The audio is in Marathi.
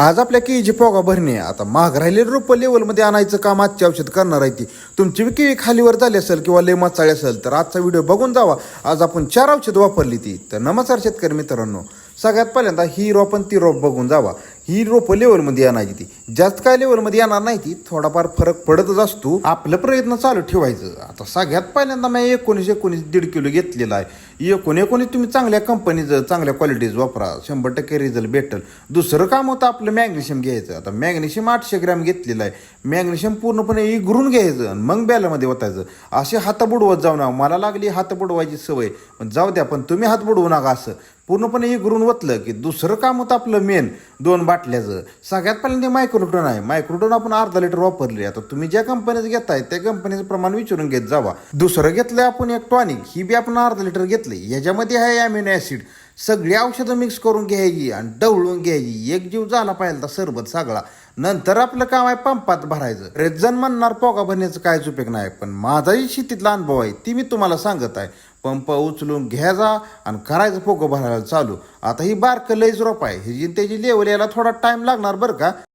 आज आपल्या केळीची पोगा भरणे आता महाग राहिलेली रोपं लेवलमध्ये आणायचं काम आजचे औषध करणार आहे ती. तुमची बी केळी खालीवर झाली असेल किंवा लय चाळी असेल तर आजचा व्हिडिओ बघून जावा. आज आपण चार औषध वापरली ती. तर नमस्कार शेतकरी मित्रांनो. सगळ्यात पहिल्यांदा ही रोप आणि ती रोप बघून जावा. ही रोपं लेवलमध्ये आणायची ती. जास्त काय लेवलमध्ये येणार नाही ती. थोडाफार फरक पडतच असतो. आपलं प्रयत्न चालू ठेवायचं. आता सगळ्यात पहिल्यांदा मी एकोणीस एकोणीस दीड किलो घेतलेला आहे. एकूण एकोणीस तुम्ही चांगल्या कंपनीचं चांगल्या क्वालिटीज वापरा. शंभर टक्के रिझल्ट भेटेल. दुसरं काम होतं आपलं मॅग्नेशियम घ्यायचं. आता मॅग्नेशियम आठशे ग्रॅम घेतलेलं आहे. मॅग्नेशियम पूर्णपणे इगरून घ्यायचं आणि मग बॅलामध्ये ओतायचं. असे हात बुडवत जाऊ ना मला लागली हात बुडवायची सवय. पण जाऊ द्या पण तुम्ही हात बुडवू नका असं. पूर्णपणे इगरून वतलं की दुसरं काम होतं आपलं मेन दोन बाटल्याचं. सगळ्यात पहिल्यांदा मायक्रोटोन आहे. मायक्रोटोन आपण अर्धा लिटर वापरले. आता तुम्ही ज्या कंपनीचं घेताय त्या कंपनीचं प्रमाण विचारून घेत जावा. दुसरं घेतलंय आपण एक टॉनिक ही बी आपण अर्धा लिटर घेतली याच्यामध्ये आहे ॲमिनो ऍसिड सगळी औषधं मिक्स करून घ्यायची आणि डवळून घ्यायची. एक जीव झाला पाहिजे तर सरबत सगळा. नंतर आपलं काम आहे पंपात भरायचं. रेजन म्हणणार पोगा भरण्याचं कायच उपयोग नाही. पण माझाही शेतीतला अनुभव आहे ती मी तुम्हाला सांगत आहे. पंप उचलून घ्यायचा आणि करायचं पोगं भरायला चालू. आता ही बारकं लईच रोप आहे. ही जी त्याची लेवल यायला थोडा टाइम लागणार बरं का?